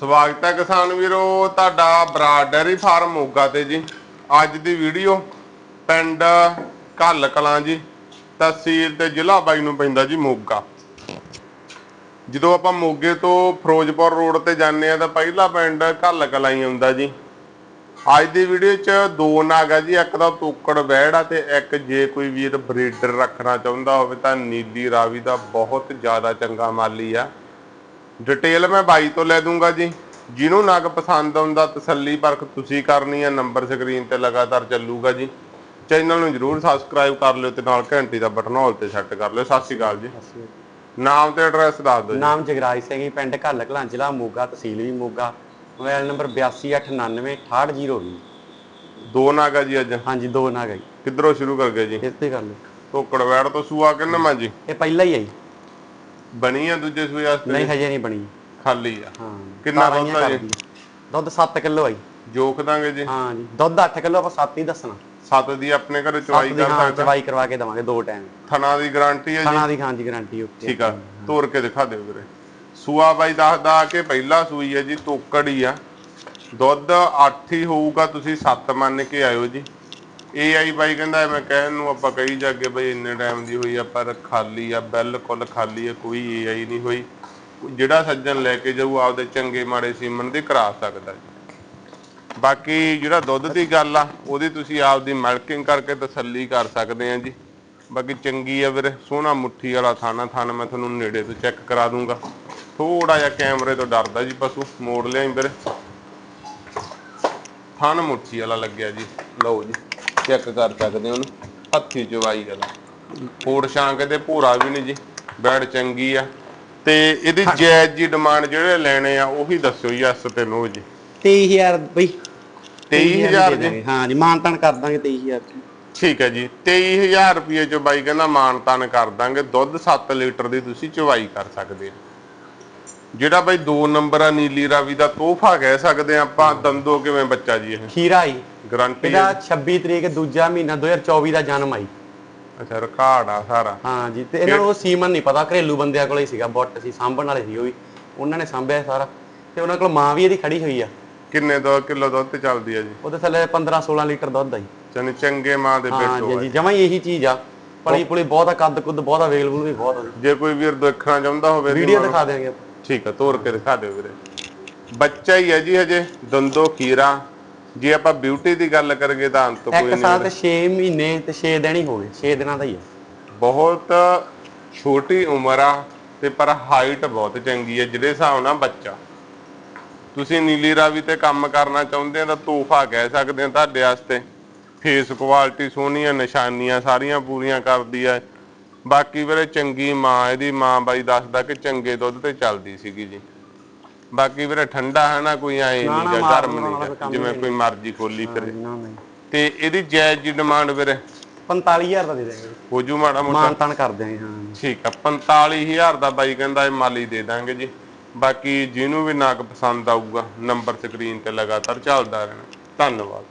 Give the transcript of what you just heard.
ਸਵਾਗਤ ਹੈ ਕਿਸਾਨ ਵੀਰੋ, ਤੁਹਾਡਾ ਬਰਾੜ ਡੈਰੀ ਫਾਰਮ ਮੋਗਾ ਤੇ ਜੀ। ਅੱਜ ਦੀ ਵੀਡੀਓ ਪਿੰਡ ਘੱਲ ਕਲਾਂ ਜੀ, ਤਹਿਸੀਲ ਤੇ ਜ਼ਿਲ੍ਹਾ ਬਾਈ ਨੂੰ ਪੈਂਦਾ ਜੀ ਮੋਗਾ। ਜਦੋਂ ਆਪਾਂ ਮੋਗੇ ਤੋਂ ਫਿਰੋਜ਼ਪੁਰ ਰੋਡ ਤੇ ਜਾਂਦੇ ਆ ਤਾਂ ਪਹਿਲਾ ਪਿੰਡ ਘੱਲ ਕਲਾਂ ਹੀ ਆਉਂਦਾ ਜੀ। ਅੱਜ ਦੀ ਵੀਡੀਓ 'ਚ ਦੋ ਨਾਗ ਆ ਜੀ, ਇੱਕ ਦਾ ਤੋਕੜ ਵਹਿੜ ਆ ਤੇ ਇੱਕ ਜੇ ਕੋਈ ਵੀਰ ਬਰੀਡਰ ਰੱਖਣਾ ਚਾਹੁੰਦਾ ਹੋਵੇ ਤਾਂ ਨੀਲੀ ਰਾਵੀ ਦਾ ਬਹੁਤ ਜ਼ਿਆਦਾ ਚੰਗਾ ਮਾਲੀ ਆ। ਡਿਟੇਲ ਮੈਂ ਬਾਈ ਤੋਂ ਲੈ ਦੂੰਗਾ ਜੀ। ਜਿਹਨੂੰ ਨਗ ਪਸੰਦ ਆਉਂਦਾ ਤਸੱਲੀ ਪਰਖ ਤੁਸੀਂ ਕਰਨੀ ਹੈ ਨੰਬਰ ਸਕਰੀਨ ਤੇ ਲਗਾਤਾਰ ਚੱਲੂਗਾ ਜੀ। ਚੈਨਲ ਨੂੰ ਜਰੂਰ ਸਬਸਕ੍ਰਾਈਬ ਕਰ ਲਿਓ ਤੇ ਨਾਲ ਘੰਟੀ ਦਾ ਬਟਨ ਹਾਲ ਤੇ ਸੈੱਟ ਕਰ ਲਿਓ। ਸਤਿ ਸ਼੍ਰੀ ਅਕਾਲ ਜੀ। ਨਾਮ ਤੇ ਐਡਰੈਸ ਦੱਸ ਦਿਓ ਜੀ। ਨਾਮ ਜਗਰਾਜ ਸਿੰਘ ਜੀ ਪਿੰਡ ਘੱਲ ਕਲਾਂ ਜ਼ਿਲ੍ਹਾ ਮੋਗਾ ਤਹਿਸੀਲ ਵੀ ਮੋਗਾ। ਮੋਬਾਈਲ ਨੰਬਰ 8289968020 ਦੋ ਨਾਗ ਜੀ ਅੱਜ। ਹਾਂਜੀ ਦੋ ਨਾ ਗਈ ਕਿੱਧਰੋਂ ਸ਼ੁਰੂ ਕਰ ਗਏ ਜੀ? ਇਸ ਤੇ ਕਰ ਲਓ। ਤੋਂ ਸੂਆ ਕਿੰਨਾ ਮਾ ਜੀ? ਇਹ ਪਹਿਲਾ ਹੀ ਆਈ ਬਣੀ ਆ ਦੂਜੇ ਸੂਏ ਵਾਸਤੇ? ਨਹੀਂ ਹਜੇ ਨਹੀਂ ਬਣੀ। ਖਾਲੀ ਆ। ਹਾਂ। ਕਿੰਨਾ ਦੁੱਧ ਆ ਜੀ? ਦੁੱਧ 7 ਕਿਲੋ ਆਈ ਜੋਖ ਦਾਂਗੇ ਜੀ? ਹਾਂ ਜੀ। ਦੁੱਧ 8 ਕਿਲੋ ਆਪਾਂ 7 ਹੀ ਦੱਸਣਾ। ਸੱਤ ਦੀ ਆਪਣੇ ਘਰੇ ਚਵਾਈ ਕਰ ਹਾਂ ਸਕਦਾ। ਚਵਾਈ ਕਰਵਾ ਕੇ ਦਵਾਂਗੇ ਦੋ ਟਾਈਮ ਥਣਾ ਦੀ ਗਾਰੰਟੀ ਹੈ ਜੀ? ਖਾਣਾ ਦੀ ਖਾਣ ਦੀ ਗਾਰੰਟੀ ਓਕੇ ਠੀਕ ਆ। ਤੋੜ ਕੇ ਦਿਖਾ ਦਿਓ ਵੀਰੇ। ਸੂਆ ਬਾਈ ਦੱਸਦਾ ਕਿ ਪਹਿਲਾ ਸੂਈ ਹੈ ਜੀ ਤੋਕੜ ਹੀ ਆ। ਦੁੱਧ 8 ਹੀ ਹੋਊਗਾ ਤੁਸੀਂ 7 ਮੰਨ ਕੇ ਆਇਓ ਜੀ। ਇਹ ਆਈ ਬਾਈ ਕਹਿੰਦਾ ਮੈਂ ਕਹਿਣ ਨੂੰ ਆਪਾਂ ਕਹੀ ਜਾ ਕੇ ਬਈ ਇੰਨੇ ਟਾਈਮ ਦੀ ਹੋਈ ਆ ਪਰ ਖਾਲੀ ਆ, ਬਿਲਕੁਲ ਖਾਲੀ ਆ, ਕੋਈ ਏ ਆਈ ਨਹੀਂ ਹੋਈ। ਜਿਹੜਾ ਸੱਜਣ ਲੈ ਕੇ ਜਾਊ, ਆਪਦੇ ਚੰਗੇ ਮਾੜੇ ਸੀਮਨ ਦੀ ਕਰਾ ਸਕਦਾ ਜੀ। ਬਾਕੀ ਜਿਹੜਾ ਦੁੱਧ ਦੀ ਗੱਲ ਆ, ਉਹਦੀ ਤੁਸੀਂ ਆਪਦੀ ਮਿਲਕਿੰਗ ਕਰਕੇ ਤਸੱਲੀ ਕਰ ਸਕਦੇ ਆ ਜੀ। ਬਾਕੀ ਚੰਗੀ ਆ ਵੀਰੇ, ਸੋਹਣਾ ਮੁੱਠੀ ਵਾਲਾ ਥਾਣਾ ਥਾਣਾ ਮੈਂ ਤੁਹਾਨੂੰ ਨੇੜੇ ਤੋਂ ਚੈੱਕ ਕਰਾ ਦੂੰਗਾ। ਥੋੜਾ ਜਿਹਾ ਕੈਮਰੇ ਤੋਂ ਡਰਦਾ ਜੀ ਪਸ਼ੂ, ਮੋੜ ਲਿਆ ਵੀਰੇ। ਥਣ ਮੁੱਠੀ ਵਾਲਾ ਲੱਗਿਆ ਜੀ, ਲਓ ਜੀ। ਚੈੱਕ ਕਰ ਸਕਦੇ ਹੋ ਉਹਨੂੰ ਹੱਥੀ ਚਵਾਈ ਵਾਲਾ। ਫੋੜ ਸ਼ਾਂਕ ਤੇ ਭੂਰਾ ਵੀ ਨਹੀਂ ਜੀ ਬੈਡ ਚੰਗੀ ਆ। ਤੇ ਇਹਦੀ ਜਾਇਜ਼ ਜੀ ਡਿਮਾਂਡ ਜਿਹੜੇ ਲੈਣੇ ਆ ਉਹੀ ਦੱਸਿਓ ਜੀ ਐਸ ਤੇ ਨੋ ਜੀ। 23000 ਬਈ। 23000 ਜੀ ਜੀ? ਹਾਂ ਜੀ ਮਾਨਤਨ ਕਰ ਦਾਂਗੇ 23000 ਦੀ। ਠੀਕ ਹੈ ਜੀ 23000 ਰੁਪਏ ਚ ਬਾਈ ਕਹਿੰਦਾ ਮਾਨ ਤਾਨ ਕਰ ਦਾਂਗੇ ਦੁੱਧ 7 ਲੀਟਰ ਦੀ ਤੁਸੀਂ ਚਵਾਈ ਕਰ ਸਕਦੇ ਆ ਜਿਹੜਾ ਬਾਈ 2 ਨੰਬਰ ਆ ਨੀਲੀ ਰਾਵੀ ਦਾ ਤੋਹਫਾ ਕਹਿ ਸਕਦੇ ਆ ਆਪਾਂ ਦੰਦੋ ਕਿਵੇਂ ਬੱਚਾ ਜੀ ਇਹ? ਖੀਰਾ ਆਈ ਗਰੰਟੀ ਇਹਦਾ 26 ਤਰੀਕ ਦੂਜਾ ਮਹੀਨਾ 2024 ਦਾ ਜਨਮ ਆਈ ਅੱਛਾ ਰਿਕਾਰਡ ਆ ਸਾਰਾ। ਹਾਂ ਜੀ ਤੇ ਇਹਨਾਂ ਨੂੰ ਉਹ ਸੀਮਨ ਨਹੀਂ ਪਤਾ ਘਰੇਲੂ ਬੰਦਿਆਂ ਕੋਲੇ ਹੀ ਸੀਗਾ ਬੁੱਟ ਸੀ ਸਾਂਭਣ ਵਾਲੇ ਸੀ ਉਹ ਵੀ। ਉਹਨਾਂ ਨੇ ਸਾਂਭਿਆ ਸਾਰਾ। ਤੇ ਉਹਨਾਂ ਕੋਲ ਮਾਂ ਵੀ ਇਹਦੀ ਖੜੀ ਹੋਈ ਆ। ਕਿੰਨੇ ਦੋ ਕਿਲੋ ਦੁੱਧ ਤੇ ਚੱਲਦੀ ਆ ਜੀ? ਉਹਦੇ ਥੱਲੇ 15 16 ਲੀਟਰ ਦੁੱਧ ਆਈ ਚੰਨੇ ਚੰਗੇ ਮਾਂ ਦੇ ਹਾਂ ਬੇਟੋ ਆ ਜੀ ਜਮਾਂ ਹੀ ਇਹੀ ਚੀਜ਼ ਆ। ਪਲੀ ਪੁਲੀ ਬਹੁਤ ਆ ਕੱਦ ਕੁੱਦ ਬਹੁਤ ਅਵੇਲੇਬਲ ਵੀ ਬਹੁਤ ਆ ਜੇ। ਕੋਈ ਵੀਰ ਦੇਖਣਾ ਚਾਹੁੰਦਾ ਹੋਵੇ ਵੀਡੀਓ ਦਿਖਾ ਆਪਾਂ। ਠੀਕ ਆ ਤੋੜ ਕੇ ਦਿਖਾ ਦਿਓ ਵੀਰੇ। ਬੱਚਾ ਹੀ ਹੈ ਜੀ ਹਜੇ ਦੰਦੋ ਖੀਰਾ। ਜੇ ਆਪਾਂ ਬਿਊਟੀ ਦੀ ਗੱਲ ਕਰੀਏ ਤਾਂ ਅੰਤ ਕੋਈ ਇੱਕ ਨਹੀਂ ਸਾਲ ਤੇ 6 ਮਹੀਨੇ ਤੇ 6 ਦਿਨ ਹੀ ਹੋ ਗਏ 6 ਦਿਨਾਂ ਦਾ ਹੀ ਆ। ਬਹੁਤ ਛੋਟੀ ਉਮਰ ਆ ਤੇ ਪਰ ਹਾਈਟ ਬਹੁਤ ਚੰਗੀ ਹੈ ਜਿਹੜੇ ਹਿਸਾਬ ਨਾਲ ਬੱਚਾ। ਤੁਸੀਂ ਨੀਲੀ ਰਾਵੀ ਤੇ ਕੰਮ ਕਰਨਾ ਚਾਹੁੰਦੇ ਆ ਤਾਂ ਤੋਹਫਾ ਕਹਿ ਸਕਦੇ ਆ ਤੁਹਾਡੇ ਵਾਸਤੇ। ਫੇਸ ਕੁਆਲਿਟੀ ਸੋਹਣੀਆਂ ਨਿਸ਼ਾਨੀਆਂ ਸਾਰੀਆਂ ਪੂਰੀਆਂ ਕਰਦੀ ਆ। ਬਾਕੀ ਵੀਰੇ ਚੰਗੀ ਮਾਂ ਇਹਦੀ ਮਾਂ ਬਾਈ ਦੱਸਦਾ ਕਿ ਚੰਗੇ ਦੁੱਧ ਤੇ ਚੱਲਦੀ ਸੀਗੀ ਜੀ। ਬਾਕੀ ਵੀਰੇ ਠੰਡਾ ਹੈ ਨਾ ਕੋਈ ਐ ਨਹੀਂ ਮਾਰ ਗਰਮ ਨਹੀਂ ਜਿਵੇਂ। ਕੋਈ ਮਰਜ਼ੀ ਖੋਲੀ ਫਿਰੇ। ਤੇ ਇਹਦੀ ਜਾਇਜ਼ ਜੀ ਡਿਮਾਂਡ ਵੀਰੇ? 45000 ਦਾ ਦੇ ਦੇਵਾਂਗੇ ਹੋ ਜੂ ਮਾੜਾ ਮੋਟਾ। ਮਾਨ ਤਾਨ ਕਰ ਦਿਆਂਗੇ ਹਾਂ। ਠੀਕ ਆ 45000 ਦਾ ਬਾਈ ਕਹਿੰਦਾ ਇਹ ਮਾਲੀ ਦੇ ਦਾਂਗੇ ਜੀ। ਬਾਕੀ ਜਿਹਨੂੰ ਵੀ ਨਾਗ ਪਸੰਦ ਆਊਗਾ ਨੰਬਰ ਸਕਰੀਨ ਤੇ ਲਗਾਤਾਰ ਚੱਲਦਾ ਰਹਿਣਾ। ਧੰਨਵਾਦ।